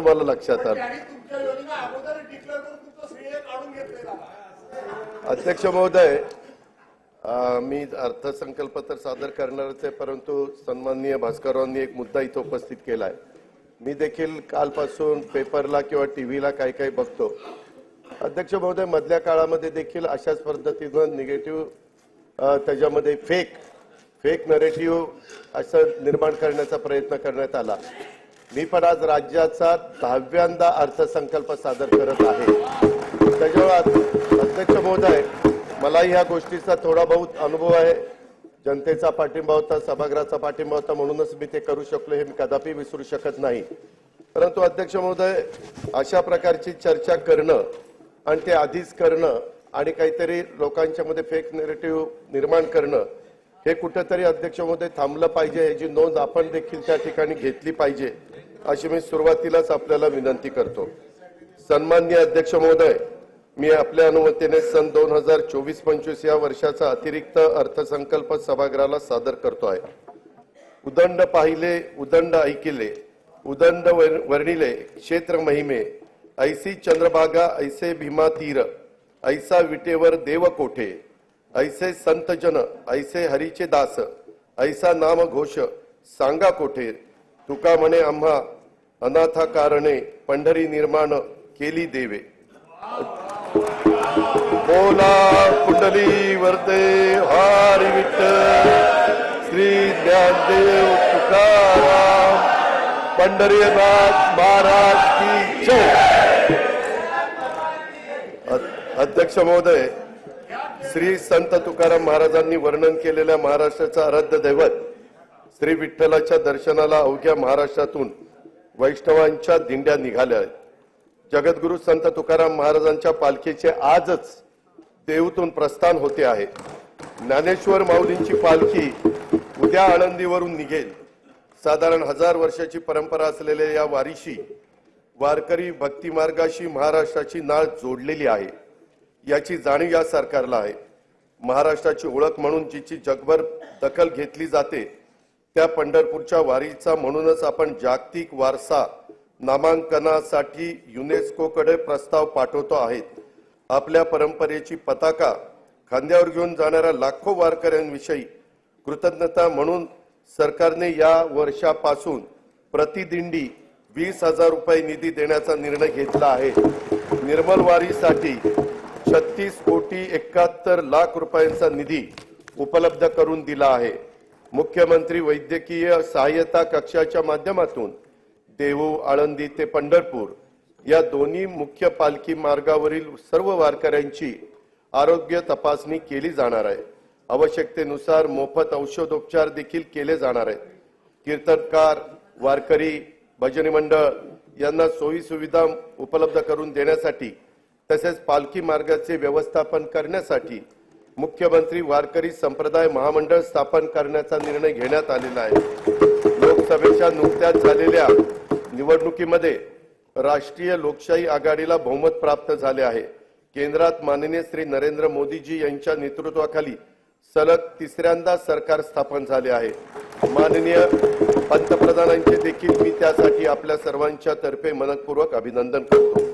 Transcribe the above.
तुम्हाला लक्षात आलं. अध्यक्ष महोदय मी अर्थसंकल्प तर सादर करणारच आहे परंतु सन्माननीय भास्कररावांनी एक मुद्दा इथं उपस्थित केला आहे मी देखील कालपासून पेपरला किंवा टीव्हीला काही काही बघतो. अध्यक्ष महोदय मधल्या काळामध्ये देखील अशाच पद्धतीनं निगेटिव्ह त्याच्यामध्ये फेक फेक नरेटिव्ह असं निर्माण करण्याचा प्रयत्न करण्यात आला. मी पण आज राज्याचा दहाव्यांदा अर्थसंकल्प सादर करत आहे. त्याच्यामुळे अध्यक्ष महोदय मला ह्या गोष्टीचा थोडा बहुत अनुभव आहे. जनतेचा पाठिंबा होता सभागृहाचा पाठिंबा होता म्हणूनच मी ते करू शकलो हे मी कदापि विसरू शकत नाही. परंतु अध्यक्ष महोदय अशा प्रकारची चर्चा करणं आणि ते आधीच करणं आणि काहीतरी लोकांच्या मध्ये फेक नेरेटिव्ह निर्माण करणं हे कुठंतरी अध्यक्ष महोदय थांबलं पाहिजे. याची नोंद आपण देखील त्या ठिकाणी घेतली पाहिजे अशी मी सुरुवातीलाच आपल्याला विनंती करतो. सन्माननीय अध्यक्ष महोदय मी आपल्या अनुमतीने सन दोन हजार चोवीस पंचवीस या वर्षाचा अतिरिक्त अर्थसंकल्प सभागृहाला सादर करतो आहे. उदंड पाहिले उदंड ऐकिले उदंड वर- वर्णिले क्षेत्र महिमे ऐसी चंद्रभागा ऐसे भीमा तीर ऐसा विटेवर देव कोठे ऐसे संत जन ऐसे हरीचे दास ऐसा नाम घोष सांगा कोठे? तुका म्हणे आम्हा अनाथा कारणे पंढरी निर्माण केली देवे. बोला कुंडली वरदे हरी विठ्ठल श्री ज्ञानदेव तुकाराम पंढरीनाथ महाराज की जय. अध्यक्ष महोदय श्री संत तुकाराम महाराजांनी वर्णन केलेल्या महाराष्ट्राचा आराध्य दैवत श्री विठ्ठलाच्या दर्शनाला अवघ्या महाराष्ट्रातून वैष्णवांच्या दिंड्या निघाल्या आहेत. जगद्गुरु संत तुकाराम महाराजांच्या पालखीचे आजच देऊतून प्रस्थान होते आहे. ज्ञानेश्वर माऊलींची पालखी उद्या आळंदीवरून निघेल. साधारण हजार वर्षाची परंपरा असलेल्या या वारीशी वारकरी भक्तिमार्गाशी महाराष्ट्राची नाळ जोडलेली आहे. याची जाणीव या सरकारला आहे. महाराष्ट्राची ओळख म्हणून जिची जगभर दखल घेतली जाते त्या पंढरपूरच्या वारीचा म्हणूनच आपण जागतिक वारसा नामांकनासाठी युनेस्कोकडे प्रस्ताव पाठवतो आहेत आपल्या परंपरेची पताका खांद्यावर घेऊन जाणाऱ्या लाखो वारकऱ्यांविषयी कृतज्ञता म्हणून सरकारने या वर्षापासून प्रतिदिंडी वीस हजार रुपये निधी देण्याचा निर्णय घेतला आहे. निर्मल वारीसाठी छत्तीस कोटी एकाहत्तर लाख रुपयांचा निधी उपलब्ध करून दिला आहे. मुख्यमंत्री वैद्यकीय सहाय्यता कक्षाच्या माध्यमातून देहू आळंदी ते पंढरपूर या दोन्ही मुख्य पालखी मार्गावरील सर्व वारकऱ्यांची आरोग्य तपासणी केली जाणार आहे. आवश्यकतेनुसार मोफत औषधोपचार देखील केले जाणार आहेत. कीर्तनकार वारकरी भजनी मंडळ यांना सोयी सुविधा उपलब्ध करून देण्यासाठी तसेच पालखी मार्गाचे व्यवस्थापन करण्यासाठी मुख्यमंत्री वारकरी संप्रदाय महामंडळ स्थापन करण्याचा निर्णय घेण्यात आलेला आहे. लोकसभेच्या नुकत्याच झालेल्या निवडणुकीमध्ये राष्ट्रीय लोकशाही आघाडीला बहुमत प्राप्त झाले आहे. केंद्रात माननीय श्री नरेंद्र मोदीजी यांच्या नेतृत्वाखाली सलग तिसऱ्यांदा सरकार स्थापन झाले आहे. माननीय पंतप्रधानांचे देखील मी त्यासाठी आपल्या सर्वांच्या तर्फे मनपूर्वक अभिनंदन करतो.